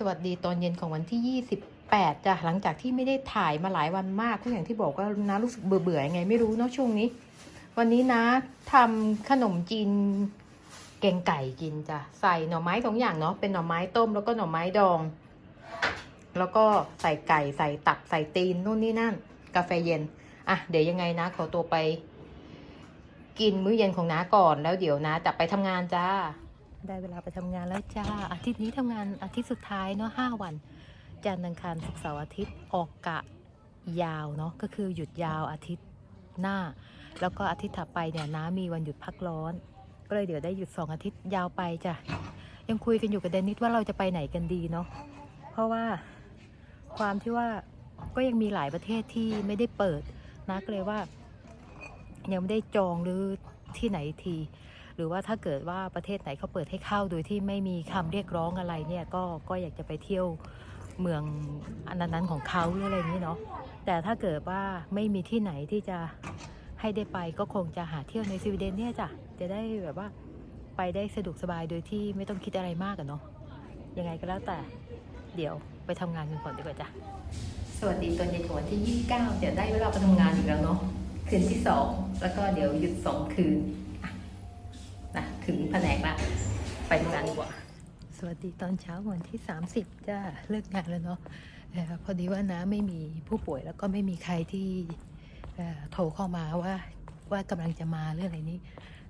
สวัสดีตอนเย็นของวันที่ 28จ้ะหลังจากที่ไม่ได้ถ่ายมาหลายวันมากก็อย่างที่บอกว่านะรู้สึกเบื่อเบื่อยังไงไม่รู้เนาะช่วงนี้ วันนี้นะทำขนมจีนแกงไก่กินจ้ะใส่หน่อไม้สองอย่างเนาะเป็นหน่อไม้ต้มแล้วก็หน่อไม้ดอง แล้วก็ใส่ไก่ใส่ตับใส่ตีนนู่นนี่นั่น กาแฟเย็นอะเดี๋ยวยังไงนะ ขอตัวไป กินมื้อเย็นของน้าก่อนแล้วเดี๋ยวนะจะไปทำงานจ้า ได้เวลาไปทำงานแล้วจ้า อาทิตย์นี้ทำงานอาทิตย์สุดท้ายเนาะห้าวัน จันทร์อังคารศุกร์เสาร์อาทิตย์ออกกะยาวเนาะก็คือหยุดยาวอาทิตย์หน้า แล้วก็อาทิตย์ถัดไปเนี่ยน้ามีวันหยุดพักร้อน ก็เลยเดี๋ยวได้หยุดสองอาทิตย์ยาวไปจ้ะยังคุยกันอยู่กับเดนิสว่าเราจะไปไหนกันดีเนาะเพราะว่าความที่ว่าก็ยังมีหลายประเทศที่ไม่ได้เปิดนะก็เลยว่า ยังไม่ได้จองหรือที่ไหนที หรือว่าถ้าเกิดว่าประเทศไหนเขาเปิดให้เข้าโดยที่ไม่มีคำเรียกร้องอะไรเนี่ยก็ก็อยากจะไปเที่ยวเมืองอันนั้นของเขาหรืออะไรนี้เนาะแต่ถ้าเกิดว่าไม่มีที่ไหนที่จะให้ได้ไปก็คงจะหาเที่ยวในสวีเดนเนี่ยจ้ะจะได้แบบว่าไปได้สะดวกสบายโดยที่ไม่ต้องคิดอะไรมากอะเนาะยังไงก็แล้วแต่เดี๋ยวไปทำงานกันก่อนดีกว่าจ้ะสวัสดีตอนเย็นของวันที่ 29 เดี๋ยวได้เวลาไปทำงานอีกแล้วเนาะคืนที่สองแล้วก็เดี๋ยวหยุดสองคืน ถึงแผนกละไปทำงานดีกว่า สวัสดีตอนเช้าวันที่ 30จ้าเลิกงานแล้วเนาะพอดีว่าน้าไม่มีผู้ป่วยแล้วก็ไม่มีใครที่โทรเข้ามาว่าว่ากำลังจะมาเรื่องอะไรนี้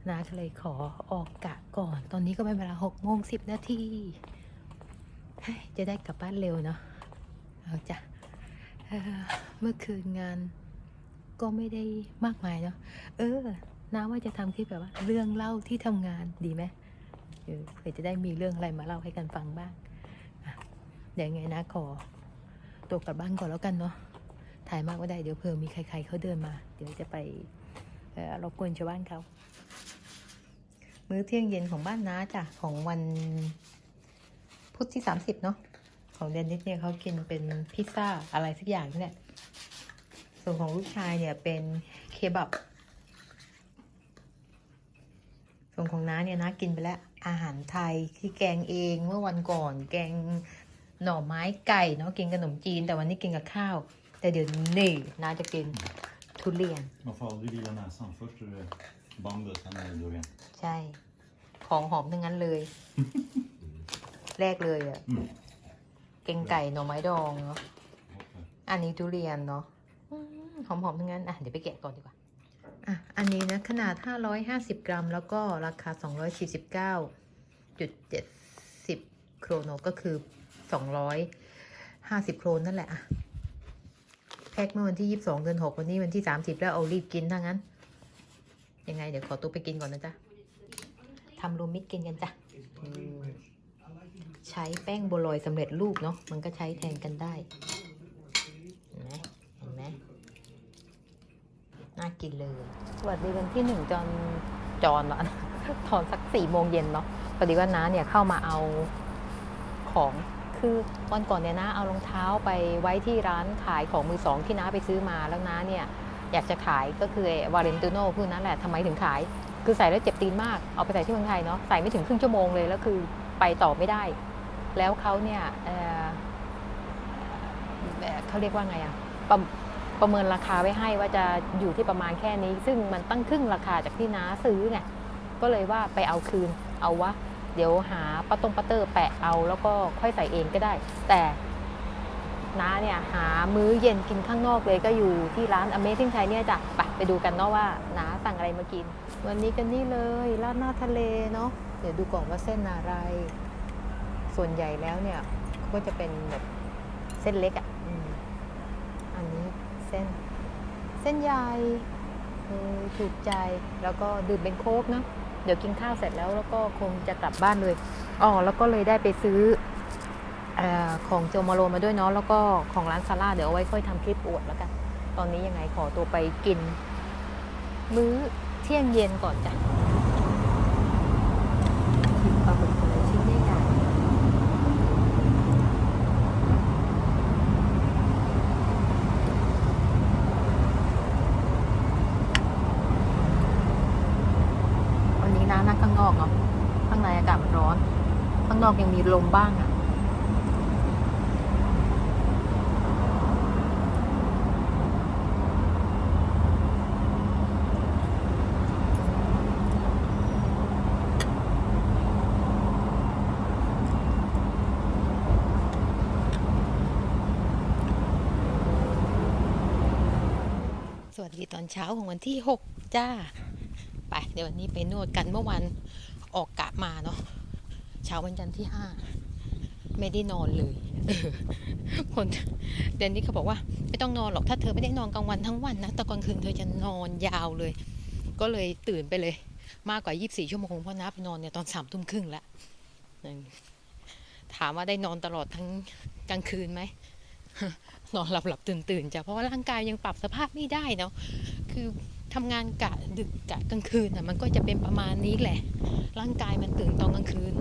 น้าก็เลยขอออกกะก่อน ตอนนี้ก็เป็นเวลาหกโมงสิบนาทีจะได้กลับบ้านเร็วเนาะเอาจ้ะเเมื่อคืนงานก็ไม่ได้มากมายเนาะเออ น้าว่าจะทำคลิปแบบว่า เรื่องเล่าที่ทำงานดีไหมเผื่อจะได้มีเรื่องอะไรมาเล่าให้กันฟังบ้างอะเดี๋ยวยังไงนะขอตัวกลับบ้านก่อนแล้วกันเนาะถ่ายมากไม่ได้เดี๋ยวเผื่อมีใคร ๆเขาเดินมา เดี๋ยวจะไปรบกวนชาวบ้านเขามื้อเที่ยงเย็นของบ้านน้าจ้ะของวันพุธที่สามสิบเนาะของเดนนิสเนี่ยเขากินเป็นพิซซ่าอะไรสักอย่างนี่แหละส่วนของลูกชายเนี่ยเป็นเคบับ ส่วน ของน้าเนี่ยนะกินไปแล้วอาหารไทยที่แกงเองเมื่อวันก่อนแกงหน่อไม้ไก่เนาะกินขนมจีน แต่วันนี้กินกับข้าว แต่เดี๋ยวนี่น้าจะกินทุเรียน Man får aldrig vila näsan. Först är det bandet, sen är det durian. ใช่ ของหอมทั้งนั้นเลย แรกเลยอะอืมแกงไก่หน่อไม้ดองเนาะ Okej. อันนี้ทุเรียนเนาะอืมหอมๆทั้งนั้น อะ เดี๋ยวไปแกะก่อนดีกว่า อันนี้นะขนาด 550 กรัม แล้วก็ราคา 249.70 โครโนก็คือ 250 โครนนั่นแหละอะแพ็คเมื่อวันที่ 22 เดือน 6 วันนี้วันที่ 30 แล้วเอารีบกินทั้งนั้น ยังไงเดี๋ยวขอตัวไปกินก่อนนะจ๊ะทำรวมมิตรกินกันจ้ะใช้แป้งบัวลอยสำเร็จรูปเนาะมันก็ใช้แทนกันได้ เห็นไหมเห็นไหม น่ากินเลยสวัสดีวันที่หนึ่งจอนจอนละตอนสักสี่โมงเย็นเนาะพอดีว่าน้าเนี่ยเข้ามาเอาของคือวันก่อนเนี่ยน้าเอารองเท้าไปไว้ที่ร้านขายของมือสองที่น้าไปซื้อมาแล้วน้าเนี่ยอยากจะขายก็คือวาเลนติโน่พวกนั้นแหละทำไมถึงขาย คือใส่แล้วเจ็บตีนมากเอาไปใส่ที่เมืองไทยเนาะใส่ไม่ถึงครึ่งชั่วโมงเลยแล้วคือไปต่อไม่ได้ แล้วเขาเนี่ยเเขาเรียกว่าไงอะ ประเมินราคาไว้ให้ว่าจะอยู่ที่ประมาณแค่นี้ ซึ่งมันตั้งครึ่งราคาจากที่น้าซื้อไงก็เลยว่าไปเอาคืนเอาวะเดี๋ยวหาปะตงปะเตอร์แปะเอาแล้วก็ค่อยใส่เองก็ได้ แต่น้าเนี่ยหามื้อเย็นกินข้างนอกเลยก็อยู่ที่ร้าน Amazing Thai เนี่ยจ้ะไปไปดูกันเนาะว่าน้าสั่งอะไรมากิน วันนี้กันนี่เลยราดหน้าทะเลเนาะเดี๋ยวดูก่อนว่าเส้นอะไร ส่วนใหญ่แล้วเนี่ยก็จะเป็นแบบเส้นเล็กอะ่ะ เส้น เส้นใหญ่ถูกใจแล้วก็ดื่มเป็นโค้กเนาะเดี๋ยวกินข้าวเสร็จแล้วแล้วก็คงจะกลับบ้านเลยอ๋อแล้วก็เลยได้ไปซื้ออของโจมาโรมาด้วยเนาะแล้วก็ของร้านซาร่าเดี๋ยวเอาไว้ค่อยทำคลิปอวดแล้วกัน ตอนนี้ยังไงขอตัวไปกิน มื้อเที่ยงเย็นก่อนจ้ะ นอกยังมีลมบ้างอะสวัสดีตอนเช้าของวันที่ 6 จ้า ไป เดี๋ยววันนี้ไปนวดกันเมื่อวันออกกะมาเนาะ เช้าวันจันทร์ที่5ไม่ได้นอนเลยคนเดนนี่เขาบอกว่า ไม่ต้องนอนหรอกถ้าเธอไม่ได้นอนกลางวันทั้งวันนะแต่กลางคืนเธอจะนอนยาวเลย ก็เลยตื่นไปเลย มากกว่า 24 ชั่วโมงเพราะนับนอนเนี่ยตอนสามทุ่มครึ่งละถามว่าได้นอนตลอดทั้งกลางคืนไหมนอนหลับหลับตื่นตื่นจ้ะเพราะว่าร่างกายยังปรับสภาพไม่ได้เนาะคือ ทำงานกะดึกกะกลางคืนอะมันก็จะเป็นประมาณนี้แหละ ร่างกายมันตื่นตอนกลางคืน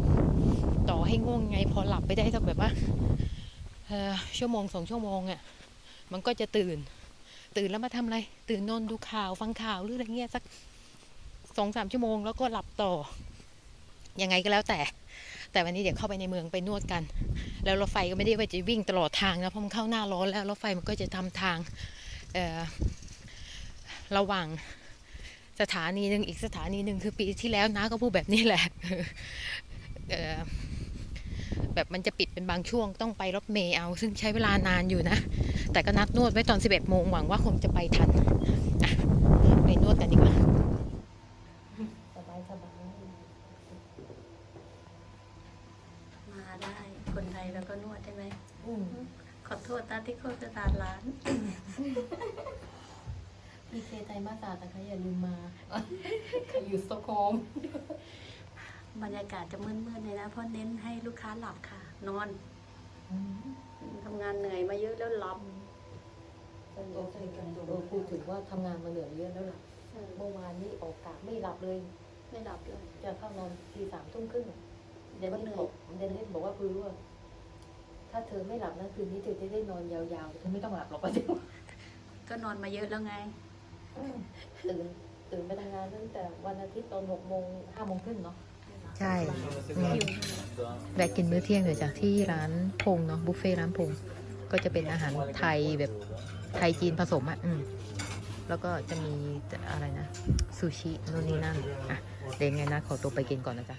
ต่อให้ง่วงไงพอหลับไปได้สักแบบว่าชั่วโมงสองชั่วโมงอะมันก็จะตื่น ตื่นแล้วมาทำอะไร ตื่นนอนดูข่าวฟังข่าวหรืออะไรเงี้ยสักสองสามชั่วโมงแล้วก็หลับต่อ ยังไงก็แล้วแต่ แต่วันนี้เดี๋ยวเข้าไปในเมืองไปนวดกัน แล้วรถไฟก็ไม่ได้ว่าจะวิ่งตลอดทางนะเพราะมันเข้าหน้าร้อนแล้วรถไฟมันก็จะทำทางเอ่อ ระหว่างสถานีหนึ่งอีกสถานีหนึ่งคือปีที่แล้วนะก็พูดแบบนี้แหละเอ่อแบบมันจะปิดเป็นบางช่วงต้องไปรถเมล์เอา ซึ่งใช้เวลานานอยู่นะ แต่ก็นัดนวดไว้ตอน 11โมงหวังว่าคงจะไปทันอะไปนวดกันดีกว่าสบายสบายมาได้ คนไทยแล้วก็นวดได้ไหมอืมขอโทษตาที่โฆษณาร้าน พีเคไทยมาตาแต่คะอย่าลืมมา อยู่สตอกโฮล์มบรรยากาศจะมืดๆเลยนะ เพราะเน้นให้ลูกค้าหลับค่ะ นอนทำงานเหนื่อยมาเยอะแล้วหลับเออพูดถึงว่าทำงานมาเหนื่อยเยอะแล้วล่ะเมื่อวานนี้ออกกะไม่หลับเลย ไม่หลับเลย จะเข้านอนทีสามทุ่มครึ่งอะเดนก็นี่เหนื่อยบอกเดนนี่บอกว่าคือว่า ถ้าเธอไม่หลับนะคืนนี้เธอจะได้นอนยาวๆเธอไม่ต้องหลับหรอกประเดี๋ยวก็นอนมาเยอะแล้วไง ตื่นตื่นไปทำงานตั้งแต่วันอาทิตย์ตอนหกโมงห้าโมงครึ่งเนาะใช่แวะกินมื้อเที่ยงเลยจ้ะที่ร้านพงเนาะบุฟเฟ่ร้านพงก็จะเป็นอาหารไทยแบบไทยจีนผสมอะอืมแล้วก็จะมีอะไรนะซูชินู่นนี่นั่นอะเดี๋ยวยังไงนะขอตัวไปกินก่อนนะจ๊ะ